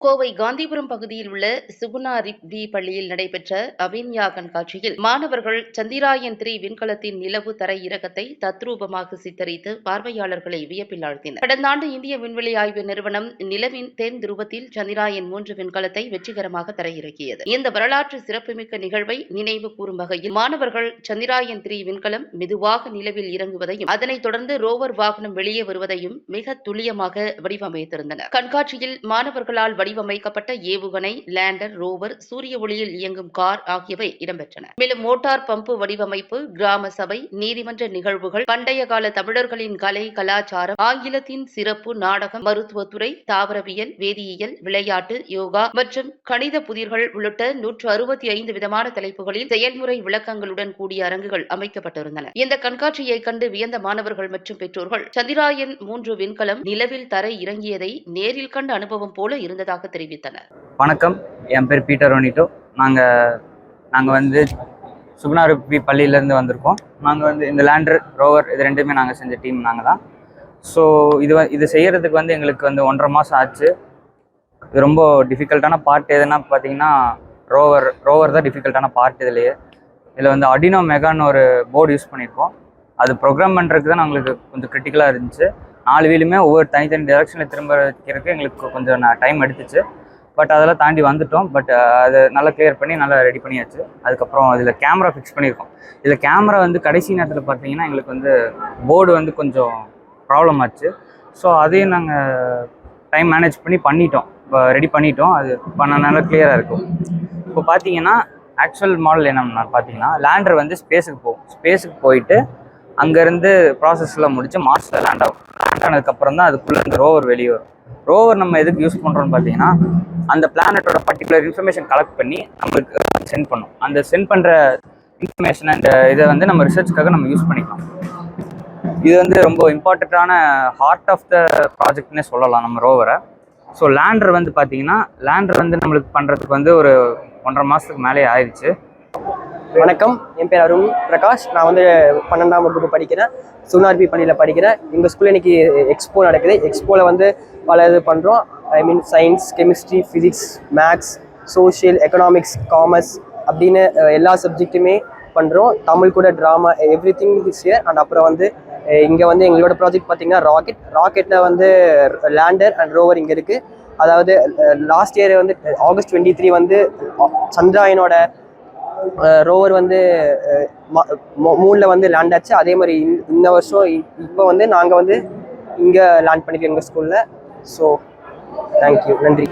கோவை காந்திபுரம் பகுதியில் உள்ள சுகுணா ரிப்டி பள்ளியில் நடைபெற்ற அபின்யா கண்காட்சியில் மாணவர்கள் சந்திராயன் த்ரீ விண்கலத்தின் நிலவு தரை இறக்கத்தை தத்ரூபமாக சித்தரித்து பார்வையாளர்களை வியப்பில் ஆழ்த்தினர். கடந்த ஆண்டு இந்திய விண்வெளி ஆய்வு நிறுவனம் நிலவின் தென் துருவத்தில் சந்திராயன் மூன்று விண்கலத்தை வெற்றிகரமாக தரையிறக்கியது. இந்த வரலாற்று சிறப்புமிக்க நிகழ்வை நினைவு கூறும் வகையில் மாணவர்கள் சந்திராயன் த்ரீ விண்கலம் மெதுவாக நிலவில் இறங்குவதையும் அதனைத் தொடர்ந்து ரோவர் வாகனம் வெளியே வருவதையும் மிக துல்லியமாக வடிவமைத்திருந்தனர். கண்காட்சியில் மாணவர்களால் வடிவமைக்கப்பட்ட ஏவுகணை லேண்டர் ரோவர் சூரிய ஒளியில் இயங்கும் கார் ஆகியவை இடம்பெற்றன. மேலும் மோட்டார் பம்பு வடிவமைப்பு கிராம சபை நீதிமன்ற நிகழ்வுகள் பண்டைய கால தமிழர்களின் கலை கலாச்சாரம் ஆங்கிலத்தின் சிறப்பு நாடகம் மருத்துவத்துறை தாவரவியல் வேதியியல் விளையாட்டு யோகா மற்றும் கணித புதிர்கள் உள்ளிட்ட நூற்று அறுபத்தி ஐந்து விதமான தலைப்புகளில் செயல்முறை விளக்கங்களுடன் கூடிய அரங்குகள் அமைக்கப்பட்டிருந்தன. இந்த கண்காட்சியை கண்டு வியந்த மாணவர்கள் மற்றும் பெற்றோர்கள் சந்திராயன் மூன்று விண்கலம் நிலவில் தரை இறங்கியதை நேரில் கண்ட அனுபவம் போல இருந்ததாக தெரிவித்தனர். வணக்கம். என் பேர் பீட்டர் ஒனிட்டோ நாங்கள் நாங்கள் வந்து சுகுணாருப்பி பள்ளியிலேருந்து வந்திருக்கோம். நாங்கள் வந்து இந்த லேண்டர் ரோவர் இது ரெண்டுமே நாங்கள் செஞ்ச டீம் நாங்கள் தான். ஸோ இது இது செய்கிறதுக்கு வந்து எங்களுக்கு வந்து ஒன்றரை மாதம் ஆச்சு. இது ரொம்ப டிஃபிகல்ட்டான பார்ட் எதுனா பார்த்தீங்கன்னா ரோவர் ரோவர் தான் டிஃபிகல்ட்டான பார்ட் இதுலேயே. இதில் வந்து அடினோ மெகான்னு ஒரு போர்டு யூஸ் பண்ணியிருக்கோம் அது ப்ரோக்ராம் பண்ணுறதுக்கு தான் எங்களுக்கு கொஞ்சம் கிரிட்டிக்கலாக இருந்துச்சு. நாலு வீலுமே ஒவ்வொரு தனித்தனி டெரெக்ஷனில் திரும்ப வைக்கிறதுக்கு எங்களுக்கு கொஞ்சம் நான் டைம் எடுத்துச்சு. பட் அதெல்லாம் தாண்டி வந்துட்டோம். பட் அதை நல்லா கிளியர் பண்ணி நல்லா ரெடி பண்ணியாச்சு. அதுக்கப்புறம் இதில் கேமரா ஃபிக்ஸ் பண்ணியிருக்கோம். இதில் கேமரா வந்து கடைசி நேரத்தில் பார்த்தீங்கன்னா எங்களுக்கு வந்து போர்டு வந்து கொஞ்சம் ப்ராப்ளம் ஆச்சு. ஸோ அதையும் நாங்கள் டைம் மேனேஜ் பண்ணி பண்ணிட்டோம். ரெடி பண்ணிட்டோம். அது பண்ணனால கிளியராக இருக்கும். இப்போ பார்த்தீங்கன்னா ஆக்சுவல் மாடல் என்னன்னா பார்த்தீங்கன்னா லேண்டர் வந்து ஸ்பேஸுக்கு போகும் ஸ்பேஸுக்கு போயிட்டு அங்கேருந்து ப்ராசஸ்லாம் முடித்து மார்ஸில் லேண்ட் ஆகும். லேண்ட் ஆனதுக்கப்புறம் தான் அதுக்குள்ளே இந்த ரோவர் வெளியே வரும். ரோவர் நம்ம எதுக்கு யூஸ் பண்ணுறோம்னு பார்த்தீங்கன்னா அந்த பிளானட்டோட பர்டிகுலர் இன்ஃபர்மேஷன் கலெக்ட் பண்ணி நம்மளுக்கு சென்ட் பண்ணும். அந்த சென்ட் பண்ணுற இன்ஃபர்மேஷன் அந்த இதை வந்து நம்ம ரிசர்ச்க்காக நம்ம யூஸ் பண்ணிக்கலாம். இது வந்து ரொம்ப இம்பார்ட்டண்ட்டான ஹார்ட் ஆஃப் த ப்ராஜெக்ட்னே சொல்லலாம் நம்ம ரோவரை ஸோ லேண்டர் வந்து பார்த்தீங்கன்னா லேண்டர் வந்து நம்மளுக்கு பண்ணுறதுக்கு வந்து ஒரு ஒன்றரை மாதத்துக்கு மேலே ஆயிடுச்சு வணக்கம். என் பேர் அருண் பிரகாஷ். நான் வந்து பன்னெண்டாம் வகுப்பு படிக்கிறேன். சுனார்பி பள்ளியில் படிக்கிறேன். எங்கள் ஸ்கூலில் இன்னைக்கு எக்ஸ்போ நடக்குது. எக்ஸ்போவில் வந்து பல இது பண்ணுறோம் I mean science chemistry physics maths social economics commerce அப்படின்னு எல்லா சப்ஜெக்ட்டுமே பண்ணுறோம் தமிழ் கூட drama everything is year and அப்புறம் வந்து இங்கே வந்து எங்களோட ப்ராஜெக்ட் பார்த்தீங்கன்னா ராக்கெட் ராக்கெட்டில் வந்து லேண்டர் அண்ட் ரோவர் இங்கே இருக்குது அதாவது லாஸ்ட் இயர் வந்து ஆகஸ்ட் டுவெண்ட்டி த்ரீ வந்து சந்திராயனோட ரோவர் வந்து மூணில் வந்து லேண்ட் ஆச்சு. அதே மாதிரி இந்த- இந்த வருஷம் இ- இப்போ வந்து நாங்கள் வந்து இங்கே லேண்ட் பண்ணிக்கிறோம் எங்கள் ஸ்கூலில் ஸோ தேங்க்யூ நன்றி.